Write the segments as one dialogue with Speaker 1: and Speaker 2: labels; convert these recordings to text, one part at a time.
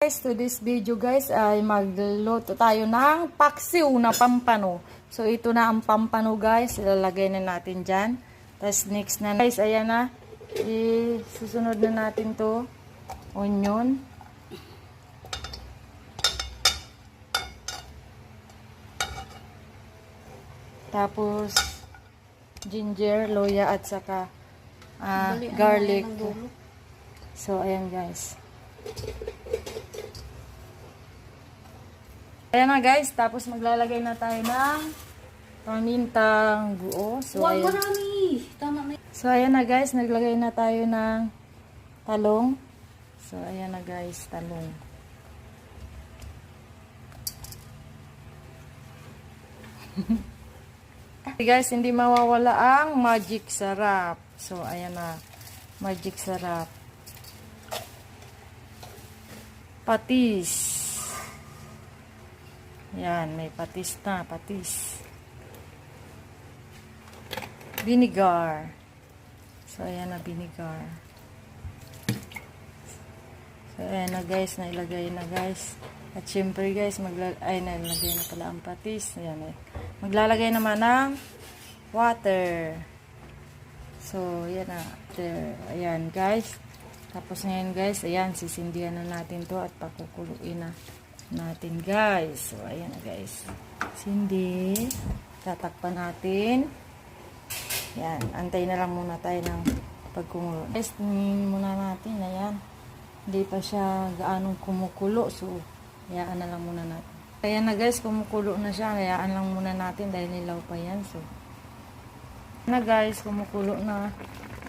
Speaker 1: Guys, to this video guys ay magluluto tayo ng paksiw na pampano. So ito na ang pampano guys, ilalagay na natin dyan. Tapos next na guys, ayan na. Isusunod na natin to. Onion. Tapos ginger, loya at saka ah, garlic. So ayan guys. Ayan na guys, tapos maglalagay na tayo ng pamintang buo. So
Speaker 2: Huwag
Speaker 1: ayan.
Speaker 2: marami. Tama na.
Speaker 1: So ayan na guys, naglagay na tayo ng talong. So ayan na guys, talong. Okay guys, hindi mawawala ang magic sarap. So ayan na, magic sarap. Patis. Yan, may patis na, patis. Vinegar. So, ayan na vinegar. So, ayan na guys, nailagay na guys. At syempre guys, magla ay, nailagay na pala ang patis. Ayan eh. Maglalagay naman ng water. So, ayan na. There. Ayan guys. Tapos ngayon guys, ayan, sisindihan na natin to at pakukuluin na natin guys. So, ayan na guys. Sindi. Tatakpan natin. Yan, antay na lang muna tayo ng pagkumulo. Guys, tingin muna natin, ayan. Hindi pa siya gaanong kumukulo, so hayaan na lang muna natin. Kaya na guys, kumukulo na siya, hayaan lang muna natin dahil nilaw pa yan, so. Na guys, kumukulo na.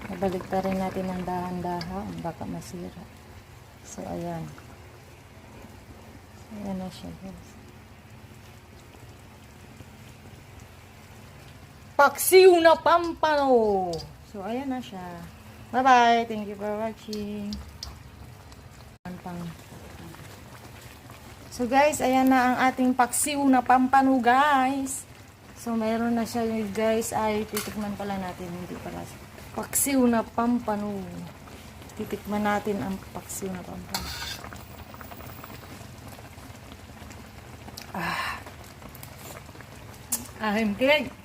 Speaker 1: Nabalik rin natin ng dahan-dahan, baka masira. So, ayan. Ayan na siya guys. Paksiw na pampano. So, ayan na siya. Bye-bye. Thank you for watching. So, guys, ayan na ang ating paksiw na pampano, guys. So, mayroon na siya, guys. Ay, titikman pala natin. Hindi pala. Paksiw na pampano. Titikman natin ang paksiw na pampano. Ah. Ahim kilig.